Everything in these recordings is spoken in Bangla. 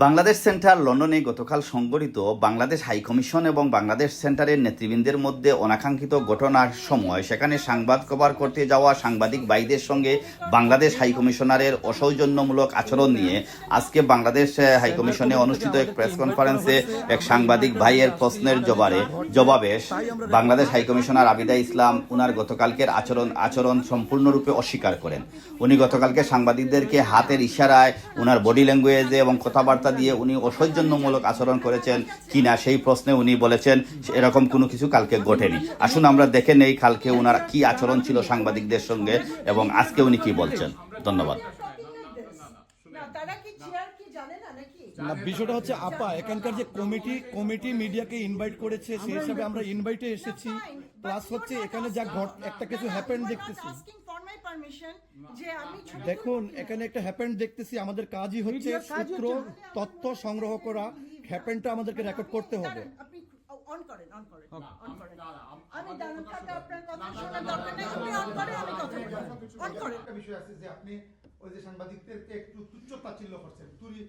বাংলাদেশ সেন্টার লন্ডনে গতকাল সংগঠিত বাংলাদেশ হাইকমিশন এবং বাংলাদেশ সেন্টারের নেতৃবৃন্দের মধ্যে অনাকাঙ্ক্ষিত ঘটনার সময় সেখানে সংবাদ কভার করতে যাওয়া সাংবাদিক ভাইদের সঙ্গে বাংলাদেশ হাইকমিশনারের অসৌজন্যমূলক আচরণ নিয়ে আজকে বাংলাদেশ হাইকমিশনে অনুষ্ঠিত এক প্রেস কনফারেন্সে এক সাংবাদিক ভাইয়ের প্রশ্নের জবাবে জবাবে বাংলাদেশ হাইকমিশনার আবিদা ইসলাম উনার গতকালকের আচরণ আচরণ সম্পূর্ণরূপে অস্বীকার করেন। উনি গতকালকে সাংবাদিকদেরকে হাতের ইশারায় উনার বডি ল্যাঙ্গুয়েজে এবং কথাবার্তা দিয়ে উনি অসৌজন্যমূলক আচরণ করেছেন কিনা সেই প্রশ্নে উনি বলেছেন এরকম কোনো কিছু কালকে ঘটেনি। আসুন আমরা দেখে নেই কালকে উনার কি আচরণ ছিল সাংবাদিকদের সঙ্গে এবং আজকে উনি কি বলছেন। ধন্যবাদ। না বিষয়টা হচ্ছে আপা এখানকার যে কমিটি কমিটি মিডিয়াকে ইনভাইট করেছে সেই হিসাবে আমরা ইনভাইটে এসেছি। প্লাস হচ্ছে এখানে যা ঘট একটা কিছু হ্যাপেন দেখতেছি। পারমিশন যে আমি দেখুন এখানে একটা হ্যাপেন্ড দেখতেছি আমাদের কাজই হচ্ছে সূত্র তথ্য সংগ্রহ করা হ্যাপেনটা আমাদেরকে রেকর্ড করতে হবে। আপনি অন করেন অন করেন অন করেন। আমি দাঁড়ান আপনার কথা শোনার দরকার নেই আপনি অন করেন আমি কথা বলব অন করেন। একটা বিষয় আছে যে আপনি ওই যে সাংবাদিকদেরকে একটু তুচ্ছ তাচ্ছিল্য করছেন তুরি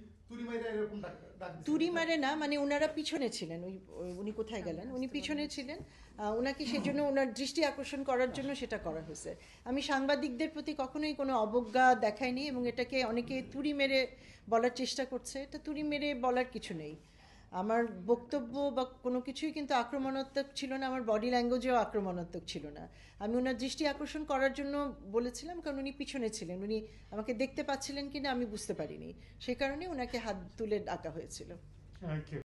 তুরি মারে না মানে ওনারা পিছনে ছিলেন ওই উনি কোথায় গেলেন? উনি পিছনে ছিলেন। ওনাকে সেই জন্য ওনার দৃষ্টি আকর্ষণ করার জন্য সেটা করা হয়েছে। আমি সাংবাদিকদের প্রতি কখনোই কোনো অবজ্ঞা দেখায়নি এবং এটাকে অনেকে তুরি মেরে বলার চেষ্টা করছে। এটা তুরি মেরে বলার কিছু নেই। আমার বক্তব্য বা কোনো কিছুই কিন্তু আক্রমণাত্মক ছিল না, আমার বডি ল্যাঙ্গুয়েজেও আক্রমণাত্মক ছিল না। আমি ওনার দৃষ্টি আকর্ষণ করার জন্য বলেছিলাম, কারণ উনি পিছনে ছিলেন, উনি আমাকে দেখতে পাচ্ছিলেন কিনা আমি বুঝতে পারিনি। সেই কারণে ওনাকে হাত তুলে ডাকা হয়েছিল।